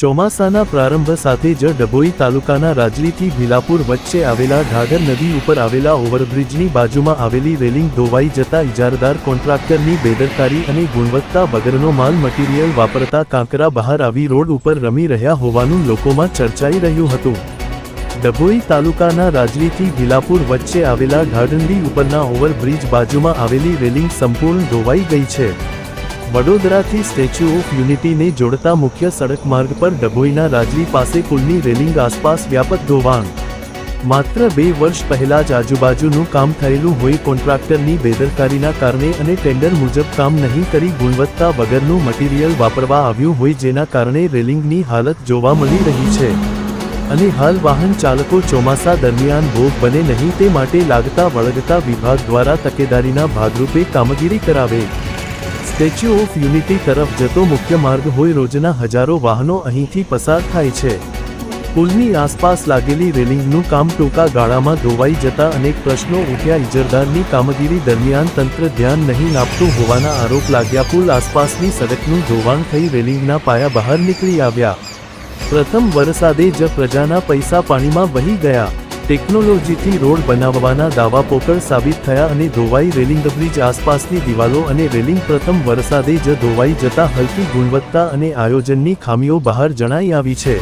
ચોમાસાના પ્રારંભ સાથે જ ડભોઈ તાલુકાના રાજલીથી ભીલાપુર વચ્ચે આવેલા ઘાઘર નદી ઉપર આવેલા ઓવરબ્રિજની બાજુમાં આવેલી રેલિંગ ધોવાઈ જતા ઇજારદાર કોન્ટ્રાક્ટરની બેદરકારી અને ગુણવત્તા વગરનો માલ મટીરીયલ વાપરતા કાંકરા બહાર આવી રોડ ઉપર રમી રહ્યા હોવાનું લોકોમાં ચર્ચાઈ રહ્યું હતું. ડભોઈ તાલુકાના રાજલીથી ભીલાપુર વચ્ચે આવેલા ઢાઢંડી ઉપરના ઓવરબ્રિજ બાજુમાં આવેલી રેલિંગ સંપૂર્ણ ધોવાઈ ગઈ છે. વડોદરાથી સ્ટેચ્યુ ઓફ યુનિટીને જોડતા મુખ્ય સડક માર્ગ પર ડભોઈના રાજલી પાસે પુલની રેલિંગ આસપાસ વ્યાપક ધોવાણ. માત્ર બે વર્ષ પહેલા જ આજુબાજુનું કામ થયેલું હોય કોન્ટ્રાક્ટરની બેદરકારીના કારણે અને ટેન્ડર મુજબ કામ નહીં કરી ગુણવત્તા વગરનું મટીરીયલ વાપરવા આવ્યું હોય જેના કારણે રેલિંગની હાલત જોવા મળી રહી છે. અને હાલ વાહન ચાલકો ચોમાસા દરમિયાન ભોગ બને નહીં તે માટે લાગતા વળગતા વિભાગ દ્વારા તકેદારીના ભાગરૂપે કામગીરી કરાવે. સ્ટેચ્યુ ઓફ યુનિટી તરફ જતો મુખ્ય માર્ગ હોય રોજના હજારો વાહનો અહીંથી પસાર થાય છે. પુલની આસપાસ લાગેલી રેલિંગનું કામ ટૂંકા ગાળામાં ધોવાઈ જતા અનેક પ્રશ્નો ઉઠ્યા. ઇજરદારની કામગીરી દરમિયાન તંત્ર ધ્યાન નહીં આપતું હોવાના આરોપ લાગ્યા. પુલ આસપાસની સડકનું ધોવાણ થઈ રેલિંગના પાયા બહાર નીકળી આવ્યા. પ્રથમ વરસાદે જ પ્રજાના પૈસા પાણીમાં વહી ગયા. ટેકનોલોજીથી રોડ બનાવવાના દાવા પોકળ સાબિત થયા અને ધોવાઈ રેલિંગ બ્રિજ આસપાસની દિવાલો અને રેલિંગ પ્રથમ વરસાદે જ ધોવાઈ જતા હલકી ગુણવત્તા અને આયોજનની ખામીઓ બહાર જણાઈ આવી છે.